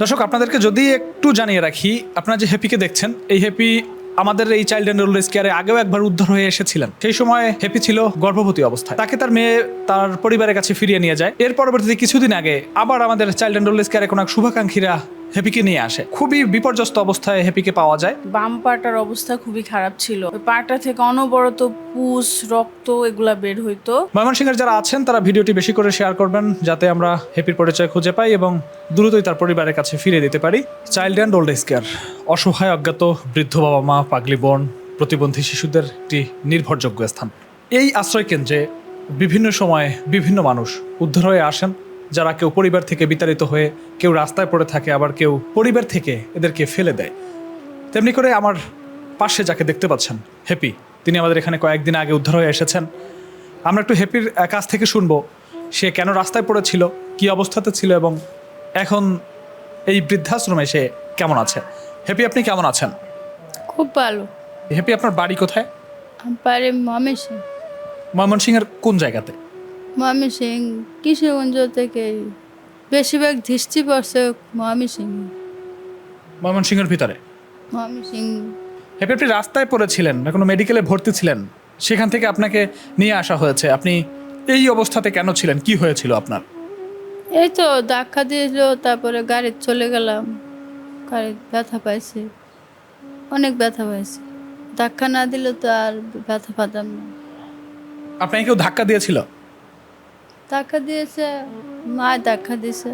দর্শক, আপনাদেরকে যদি একটু জানিয়ে রাখি, আপনারা যে হ্যাপিকে দেখছেন, এই হ্যাপি আমাদের এই চাইল্ড অ্যান্ড রোল কেয়ারে আগেও একবার উদ্ধার হয়ে এসেছিলেন। সেই সময় হ্যাপি ছিল গর্ভবতী অবস্থায়। তাকে তার মেয়ে তার পরিবারের কাছে ফিরিয়ে নিয়ে যায়। এর পরবর্তীতে কিছুদিন আগে আবার আমাদের চাইল্ড অ্যান্ড রোল কেয়ারে কোনো এক শুভাকাঙ্ক্ষীরা হ্যাপিকে নিয়ে আসে। খুবই বিপর্যস্ত অবস্থায় হ্যাপিকে পাওয়া যায়। বাম পাটার অবস্থা খুবই খারাপ ছিল। ওই পাটা থেকে অনবরত পুষ রক্ত এগুলা বের হইতো। ময়মনসিংহের যারা আছেন তারা ভিডিওটি বেশি করে শেয়ার করবেন যাতে আমরা হ্যাপির পরিচয় খুঁজে পাই এবং দ্রুতই তার পরিবারের কাছে ফিরে দিতে পারি। Child and old age care. অসহায় অজ্ঞাত বৃদ্ধ বাবা মা পাগলি বোন প্রতিবন্ধী শিশুদের একটি নির্ভরযোগ্য স্থান। এই আশ্রয় কেন্দ্রে বিভিন্ন সময়ে বিভিন্ন মানুষ উদ্ধার হয়ে আসেন। যারা কেউ পরিবার থেকে বিতাড়িত হয়ে কেউ রাস্তায় পড়ে থাকে আবার কেউ পরিবার থেকে এদেরকে ফেলে দেয়। তেমনি করে আমার পাশে যাকে দেখতে পাচ্ছেন হ্যাপি তিনি আমাদের এখানে কয়েকদিন আগে উদ্ধার হয়ে এসেছেন। আমরা একটু হ্যাপির কাছ থেকে শুনব সে কেন রাস্তায় পড়েছিল কি অবস্থাতে ছিল এবং এখন এই বৃদ্ধাশ্রমে সে কেমন আছে? হ্যাপি আপনি কেমন আছেন? খুব ভালো। হ্যাপি আপনার বাড়ি কোথায়? ময়মনসিংহের কোন জায়গাতে? মামি সিং কিশোরগঞ্জ থেকে বেশিরভাগ দৃষ্টি পড়ছে মামি সিং ময়মনসিংহের ভিতরে? মামি সিং হ্যাপি আপনি রাস্তায় পড়েছিলেন না কোনো মেডিকেলে ভর্তি ছিলেন সেখান থেকে আপনাকে নিয়ে আসা হয়েছে। আপনি এই অবস্থাতে কেন ছিলেন? কি হয়েছিল আপনার? এই তো ধাক্কা দিয়েছিল তারপরে গাড়ি চলে গেলাম। গাড়ি ব্যথা পাইছে। অনেক ব্যথা পাইছে। ধাক্কা না দিলে তো আর ব্যথা পাতাম না। আপনাকে কেউ ধাক্কা দিয়েছিল? ধাক্কা দিয়েছে মা ধাক্কা দিয়েছে।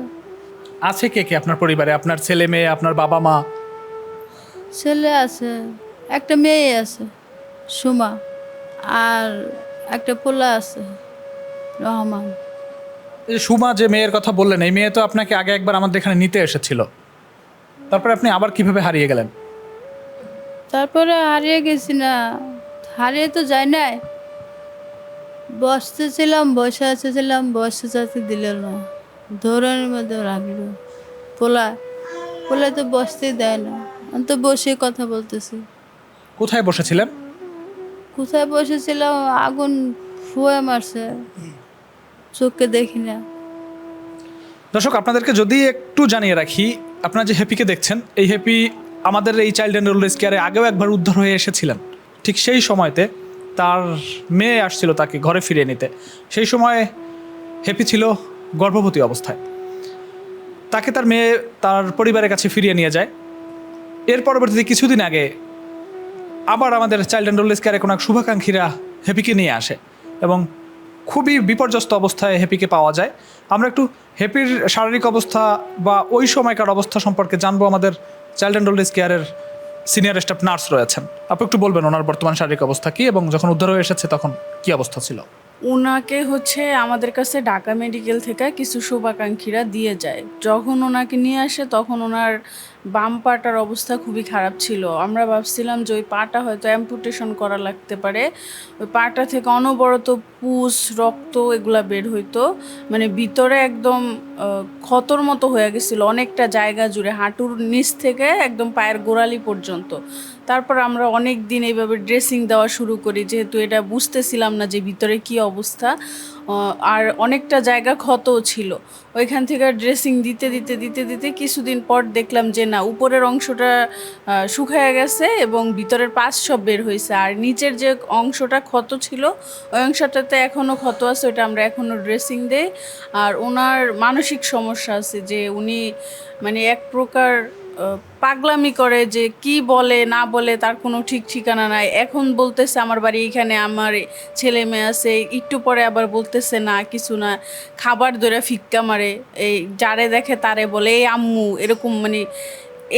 আছে কে কে আপনার পরিবারে? আপনার ছেলে মেয়ে আপনার বাবা মা? ছেলে আছে একটা মেয়ে আছে সুমা আর একটা পোলা আছে রহমান। এই সুমা যে মেয়ের কথা বললেন এই মেয়ে তো আপনাকে আগে একবার আমাদের এখানে নিতে এসেছিল। তারপরে আপনি আবার কীভাবে হারিয়ে গেলেন? তারপরে হারিয়ে গেছি না হারিয়ে তো যাই নাই। বসতেছিলাম বসে আসতেছিলাম বসে যাতে দিল না। ধরনের মধ্যে রাখল পোলা পোলা তো বসতে দেয় না। আমি তো বসে কথা বলতেছি। কোথায় বসেছিলাম কোথায় বসেছিলাম? আগুন ফুয়ে মারছে। চোখকে দেখি না। দর্শক আপনাদেরকে যদি একটু জানিয়ে রাখি আপনারা যে হ্যাপিকে দেখছেন এই হ্যাপি আমাদের এই চাইল্ড অ্যান্ড ওল্ড কেয়ারে আগেও একবার উদ্ধার হয়ে এসেছিলেন। ঠিক সেই সময়তে তার মেয়ে আসছিল তাকে ঘরে ফিরিয়ে নিতে। সেই সময় হ্যাপি ছিল গর্ভবতী অবস্থায়। তাকে তার মেয়ে তার পরিবারের কাছে ফিরিয়ে নিয়ে যায়। এর পরবর্তীতে কিছুদিন আগে আবার আমাদের চাইল্ড অ্যান্ড ওল্ড এজ কেয়ারে কোনো এক শুভাকাঙ্ক্ষীরা হ্যাপিকে নিয়ে আসে এবং খুবই বিপর্যস্ত অবস্থায় হ্যাপিকে পাওয়া যায়। আমরা একটু হ্যাপির শারীরিক অবস্থা বা ওই সময়কার অবস্থা সম্পর্কে জানব আমাদের চাইল্ড অ্যান্ড ওল্ড কেয়ারের সিনিয়র স্টাফ নার্স রয়েছেন। আপনি একটু বলবেন ওনার বর্তমান শারীরিক অবস্থা কি এবং যখন উদ্ধার হয়ে এসেছে তখন কি অবস্থা ছিল? ওনাকে হচ্ছে আমাদের কাছে ঢাকা মেডিকেল থেকে কিছু শুভাকাঙ্ক্ষীরা দিয়ে যায়। যখন ওনাকে নিয়ে আসে তখন ওনার বাম পাটার অবস্থা খুবই খারাপ ছিল। আমরা ভাবছিলাম যে ওই পাটা হয়তো অ্যাম্পুটেশন করা লাগতে পারে। ওই পাটা থেকে অনবরত পুষ, রক্ত এগুলা বের হইতো। মানে ভিতরে একদম ক্ষতর মতো হয়ে গেছিল অনেকটা জায়গা জুড়ে, হাঁটুর নিচ থেকে একদম পায়ের গোড়ালি পর্যন্ত। তারপর আমরা অনেক দিন এইভাবে ড্রেসিং দেওয়া শুরু করি, যেহেতু এটা বুঝতেছিলাম না যে ভিতরে কি অবস্থা। আর অনেকটা জায়গা ক্ষতও ছিল। ওইখান থেকে ড্রেসিং দিতে দিতে দিতে দিতে কিছুদিন পর দেখলাম যে না, উপরের অংশটা শুকায় গেছে এবং ভিতরের পাশ সব বের হয়েছে। আর নিচের যে অংশটা ক্ষত ছিল, ওই অংশটাতে এখনও ক্ষত আছে ওটা আমরা এখনও ড্রেসিং দেই। আর ওনার মানসিক সমস্যা আছে যে উনি মানে এক প্রকার পাগলামি করে যে কি বলে, না বলে তার কোনো ঠিক ঠিকানা নাই। এখন বলতেছে আমার বাড়ি এখানে, আমার ছেলে মেয়ে আছে, একটু পরে আবার বলতেছে, না, কিছু না। খাবার ধরে ফিক্কা মারে, এই যারে দেখে তারে বলে, এই আম্মু, এরকম মানে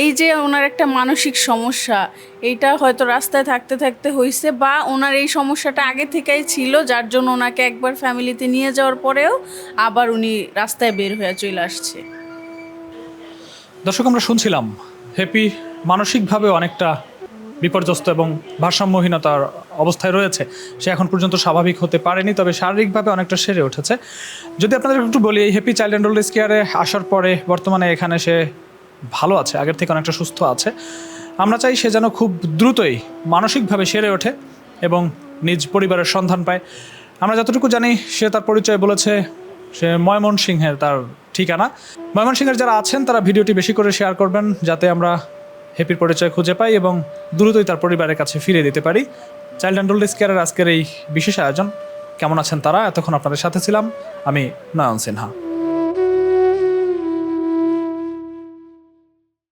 এই যে ওনার একটা মানসিক সমস্যা, এইটা হয়তো রাস্তায় থাকতে থাকতে হয়েছে বা ওনার এই সমস্যাটা আগে থেকেই ছিল, যার জন্য ওনাকে একবার ফ্যামিলিতে নিয়ে যাওয়ার পরেও আবার উনি রাস্তায় বের হয়ে চলে আসছে। দর্শক, আমরা শুনছিলাম হ্যাপি মানসিকভাবে অনেকটা বিপর্যস্ত এবং ভারসাম্যহীনতার অবস্থায় রয়েছে। সে এখন পর্যন্ত স্বাভাবিক হতে পারেনি, তবে শারীরিকভাবে অনেকটা সেরে উঠেছে। যদি আপনাদের একটু বলি, এই হ্যাপি চাইল্ড অ্যান্ড ওল্ড কেয়ারে আসার পরে বর্তমানে এখানে সে ভালো আছে, আগের থেকে অনেকটা সুস্থ আছে। আমরা চাই সে যেন খুব দ্রুতই মানসিকভাবে সেরে ওঠে এবং নিজ পরিবারের সন্ধান পায়। আমরা যতটুকু জানি, সে তার পরিচয় বলেছে, সে ময়মনসিংহের তার ঠিকানা। ময়মনসিংহের যারা আছেন, তারা ভিডিওটি বেশি করে শেয়ার করবেন, যাতে আমরা হ্যাপির পরিচয় খুঁজে পাই এবং দ্রুতই তার পরিবারের কাছে ফিরে দিতে পারি। চাইল্ড অ্যান্ড ওল্ড কেয়ারের আজকের এই বিশেষ আয়োজন। কেমন আছেন তারা? এতক্ষণ আপনাদের সাথে ছিলাম, আমি নয়ন সিনহা।